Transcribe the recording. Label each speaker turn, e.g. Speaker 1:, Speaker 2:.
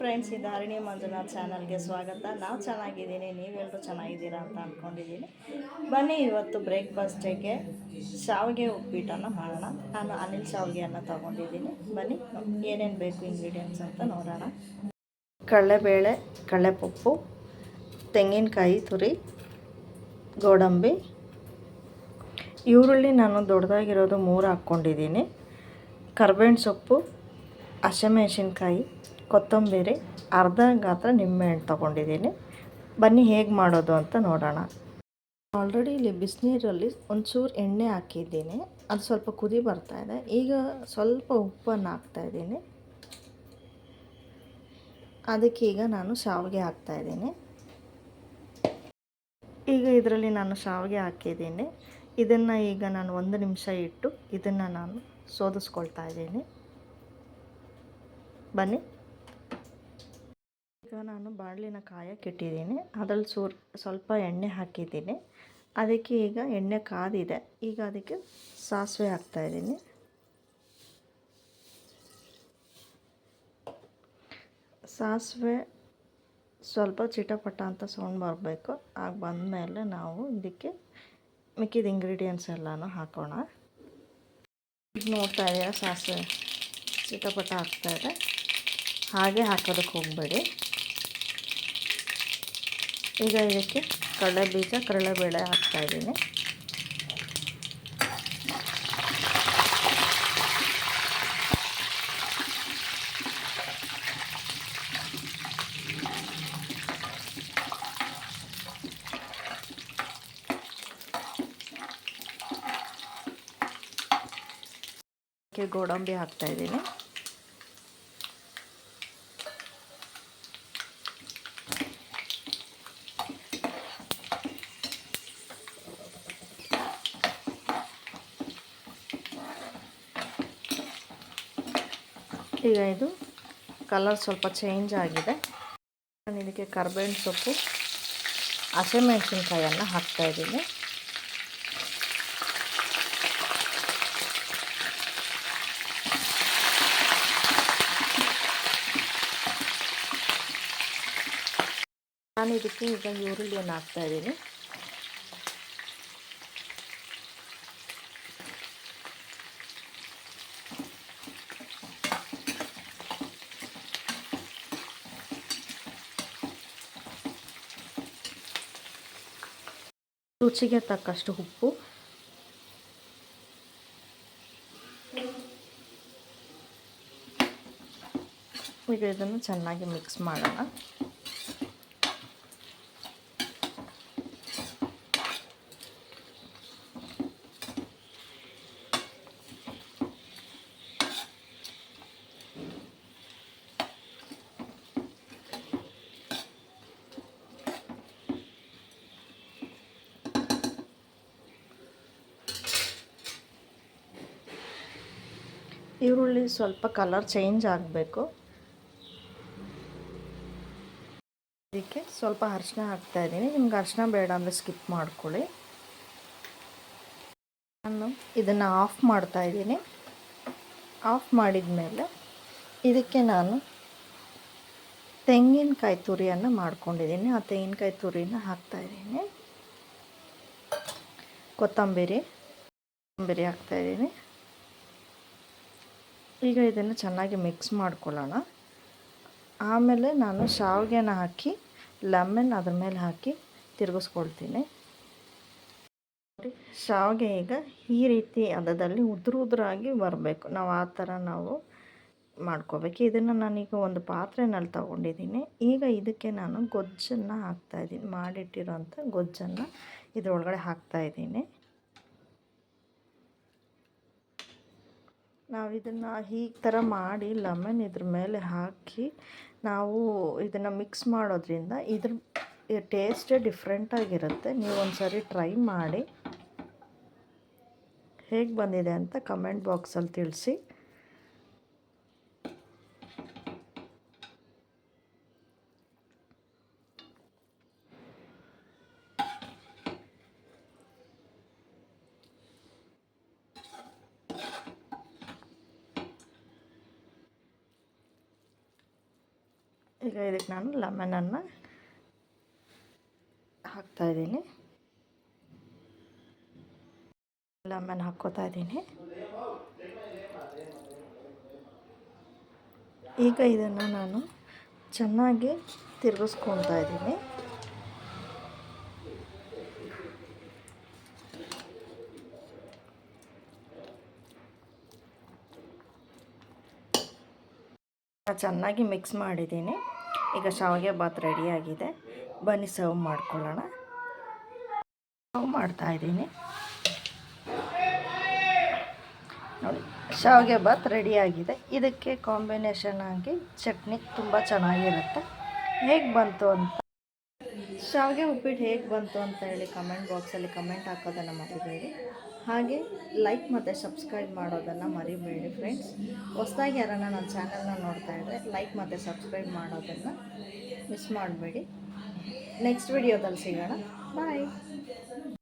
Speaker 1: Friends, ಇದು ಹರಿಣಿ ಮಂಜುನಾಥ್ ಚಾನಲ್ಗೆ ಸ್ವಾಗತ. ನಾವು ಚೆನ್ನಾಗಿದ್ದೀನಿ ನೀವೆಲ್ಲರೂ ಚೆನ್ನಾಗಿದ್ದೀರಾ ಅಂತ ಅಂದ್ಕೊಂಡಿದ್ದೀನಿ ಬನ್ನಿ ಇವತ್ತು ಬ್ರೇಕ್ಫಾಸ್ಟಿಗೆ ಶಾವಿಗೆ ಉಪ್ಪಿಟ್ಟನ್ನು ಮಾಡೋಣ. ನಾನು ಅನಿಲ್ ಶಾವಿಗೆಯನ್ನು ತೊಗೊಂಡಿದ್ದೀನಿ. ಬನ್ನಿ, ಏನೇನು ಬೇಕು ಇಂಗ್ರೀಡಿಯೆಂಟ್ಸ್ ಅಂತ ನೋಡೋಣ. ಕಡಲೆಬೇಳೆ, ಕಡಲೆಪಪ್ಪು, ತೆಂಗಿನಕಾಯಿ ತುರಿ, ಗೋಡಂಬಿ. ಈರುಳ್ಳಿ ನಾನು ದೊಡ್ಡದಾಗಿರೋದು ಮೂರು ಹಾಕ್ಕೊಂಡಿದ್ದೀನಿ. ಕರ್ಬೇವಿನ ಸೊಪ್ಪು, ಹಸಿಮೆಣಸಿನ್ಕಾಯಿ ಕೊತ್ತಂಬರಿ ಅರ್ಧ ಗಾತ್ರ ನಿಂಬೆಹಣ್ಣು ತೊಗೊಂಡಿದ್ದೀನಿ. ಬನ್ನಿ ಹೇಗೆ ಮಾಡೋದು ಅಂತ ನೋಡೋಣ. ಆಲ್ರೆಡಿ ಇಲ್ಲಿ ಬಿಸಿನೀರಲ್ಲಿ ಒಂಚೂರು ಎಣ್ಣೆ ಹಾಕಿದ್ದೀನಿ. ಅದು ಸ್ವಲ್ಪ ಕುದಿ ಬರ್ತಾ ಇದೆ. ಈಗ ಸ್ವಲ್ಪ ಉಪ್ಪನ್ನು ಹಾಕ್ತಾಯಿದ್ದೀನಿ ಅದಕ್ಕೆ ಈಗ ನಾನು ಶಾವಿಗೆ ಹಾಕ್ತಾಯಿದ್ದೀನಿ ಈಗ ಇದರಲ್ಲಿ ನಾನು ಶಾವಿಗೆ ಹಾಕಿದ್ದೀನಿ. ಇದನ್ನು ಈಗ ನಾನು ಒಂದು ನಿಮಿಷ ಇಟ್ಟು ಇದನ್ನು ನಾನು ಸೋದಿಸ್ಕೊಳ್ತಾ ಇದ್ದೀನಿ. ಬನ್ನಿ. ಈಗ ನಾನು ಬಾಣಲಿನ ಕಾಯಕ್ಕೆ ಇಟ್ಟಿದ್ದೀನಿ ಅದ್ರಲ್ಲಿ ಸೂರ್, ಸ್ವಲ್ಪ ಎಣ್ಣೆ ಹಾಕಿದ್ದೀನಿ. ಅದಕ್ಕೆ ಈಗ ಎಣ್ಣೆ ಕಾದಿದೆ. ಈಗ ಅದಕ್ಕೆ ಸಾಸಿವೆ ಹಾಕ್ತಾಯಿದ್ದೀನಿ ಸಾಸಿವೆ ಸ್ವಲ್ಪ ಚಿಟಪಟ ಅಂತ ಸೌಂಡ್ ಬರಬೇಕು. ಆಗ ಬಂದಮೇಲೆ ನಾವು ಇದಕ್ಕೆ ಮಿಕ್ಕಿದ ಇಂಗ್ರೀಡಿಯೆಂಟ್ಸ್ ಎಲ್ಲನೂ ಹಾಕೋಣ. ನೋಡ್ತಾ ಇದ್ದೀರಾ ಸಾಸಿವೆ ಚಿಟಪಟ ಹಾಕ್ತಾಯಿದೆ ಹಾಗೆ ಹಾಕೋದಕ್ಕೆ ಹೋಗಬೇಡಿ. ಈಗ ಇದಕ್ಕೆ ಕಡಲೆ ಬೀಜ ಕಡಲೆಬೇಳೆ ಹಾಕ್ತಾಯಿದ್ದೀನಿ ಗೋಡಂಬಿ ಹಾಕ್ತಾಯಿದ್ದೀನಿ ಈಗ ಇದು ಕಲರ್ ಸ್ವಲ್ಪ ಚೇಂಜ್ ಆಗಿದೆ. ನಾನು ಇದಕ್ಕೆ ಕರ್ಬೇವಿನ ಸೊಪ್ಪು ಹಸಿಮೆಣಸಿನ್ಕಾಯನ್ನು ಹಾಕ್ತಾಯಿದ್ದೀನಿ ನಾನು ಇದಕ್ಕೆ ಈಗ ಈರುಳ್ಳಿಯನ್ನು ಹಾಕ್ತಾಯಿದ್ದೀನಿ ರುಚಿಗೆ ತಕ್ಕಷ್ಟು ಉಪ್ಪು. ಈಗ ಇದನ್ನು ಚೆನ್ನಾಗಿ ಮಿಕ್ಸ್ ಮಾಡೋಣ. ಈರುಳ್ಳಿ ಸ್ವಲ್ಪ ಕಲರ್ ಚೇಂಜ್ ಆಗಬೇಕು. ಅದಕ್ಕೆ ಸ್ವಲ್ಪ ಅರಿಶಿನ ಹಾಕ್ತಾಯಿದ್ದೀನಿ ನಿಮ್ಗೆ ಅರಿಶಿನ ಬೇಡ ಅಂದರೆ ಸ್ಕಿಪ್ ಮಾಡ್ಕೊಳ್ಳಿ. ನಾನು ಇದನ್ನು ಆಫ್ ಮಾಡ್ತಾ ಇದ್ದೀನಿ. ಆಫ್ ಮಾಡಿದ ಮೇಲೆ ಇದಕ್ಕೆ ನಾನು ತೆಂಗಿನಕಾಯಿ ತುರಿಯನ್ನು ಮಾಡ್ಕೊಂಡಿದ್ದೀನಿ. ಆ ತೆಂಗಿನಕಾಯಿ ತುರಿನ ಹಾಕ್ತಾಯಿದ್ದೀನಿ ಕೊತ್ತಂಬರಿ ಕೊತ್ತಂಬರಿ ಹಾಕ್ತಾಯಿದ್ದೀನಿ ಈಗ ಇದನ್ನು ಚೆನ್ನಾಗಿ ಮಿಕ್ಸ್ ಮಾಡ್ಕೊಳ್ಳೋಣ. ಆಮೇಲೆ ನಾನು ಶಾವಿಗೆನ ಹಾಕಿ ಲೆಮನ್ ಅದ್ರ ಮೇಲೆ ಹಾಕಿ ತಿರುಗಿಸ್ಕೊಳ್ತೀನಿ. ನೋಡಿ, ಶಾವಿಗೆ ಈಗ ಈ ರೀತಿ ಅದದಲ್ಲಿ ಉದುರು ಉದುರಾಗಿ ಬರಬೇಕು. ನಾವು ಆ ಥರ ನಾವು ಮಾಡ್ಕೋಬೇಕು. ಇದನ್ನು ನಾನೀಗ ಒಂದು ಪಾತ್ರೆನಲ್ಲಿ ತೊಗೊಂಡಿದ್ದೀನಿ. ಈಗ ಇದಕ್ಕೆ ನಾನು ಗೊಜ್ಜನ್ನು ಹಾಕ್ತಾಯಿದ್ದೀನಿ ಮಾಡಿಟ್ಟಿರೋಂಥ ಗೊಜ್ಜನ್ನು ಇದರೊಳಗಡೆ ಹಾಕ್ತಾಯಿದ್ದೀನಿ ನಾವು ಇದನ್ನು ಈ ಥರ ಮಾಡಿ ಲೆಮನ್ ಇದ್ರ ಮೇಲೆ ಹಾಕಿ ನಾವು ಇದನ್ನು ಮಿಕ್ಸ್ ಮಾಡೋದ್ರಿಂದ ಇದ್ರ ಟೇಸ್ಟೇ ಡಿಫ್ರೆಂಟಾಗಿರುತ್ತೆ ನೀವು ಒಂದು ಸರಿ ಟ್ರೈ ಮಾಡಿ ಹೇಗೆ ಬಂದಿದೆ ಅಂತ ಕಮೆಂಟ್ ಬಾಕ್ಸಲ್ಲಿ ತಿಳಿಸಿ. ಈಗ ಇದಕ್ಕೆ ನಾನು ಲೆಮನನ್ನು ಹಾಕ್ತಾಯಿದ್ದೀನಿ ಲೆಮನ್ ಹಾಕ್ಕೋತಾ ಇದ್ದೀನಿ. ಈಗ ಇದನ್ನು ನಾನು ಚೆನ್ನಾಗಿ ತಿರುಗಿಸ್ಕೊತಾ ಇದ್ದೀನಿ. ಚೆನ್ನಾಗಿ ಮಿಕ್ಸ್ ಮಾಡಿದ್ದೀನಿ. ಈಗ ಶಾವಿಗೆ ಭಾತ್ ರೆಡಿಯಾಗಿದೆ ಬನ್ನಿ ಸರ್ವ್ ಮಾಡ್ಕೊಳ್ಳೋಣ. ಸರ್ವ್ ಮಾಡ್ತಾಯಿದ್ದೀನಿ ನೋಡಿ, ಶಾವಿಗೆ ಭಾತ್ ರೆಡಿಯಾಗಿದೆ ಇದಕ್ಕೆ ಕಾಂಬಿನೇಷನ್ ಆಗಿ ಚಟ್ನಿ ತುಂಬ ಚೆನ್ನಾಗಿರುತ್ತೆ. ಹೇಗೆ ಬಂತು ಅಂತ ಶಾವಿಗೆ ಉಪ್ಪಿಟ್ಟು ಹೇಗೆ ಬಂತು ಅಂತ ಹೇಳಿ ಕಮೆಂಟ್ ಬಾಕ್ಸಲ್ಲಿ ಕಮೆಂಟ್ ಹಾಕೋದನ್ನು ಮರಿಬೇಡಿ. ಹಾಗೆ ಲೈಕ್ ಮತ್ತು ಸಬ್ಸ್ಕ್ರೈಬ್ ಮಾಡೋದನ್ನು ಮರಿಬೇಡಿ ಫ್ರೆಂಡ್ಸ್ ಹೊಸದಾಗಿ ಯಾರನ್ನ ನನ್ನ ಚಾನಲ್ನ ನೋಡ್ತಾ ಇದ್ದರೆ ಲೈಕ್ ಮತ್ತು ಸಬ್ಸ್ಕ್ರೈಬ್ ಮಾಡೋದನ್ನು ಮಿಸ್ ಮಾಡಬೇಡಿ. ನೆಕ್ಸ್ಟ್ ವಿಡಿಯೋದಲ್ಲಿ ಸಿಗೋಣ. ಬಾಯ್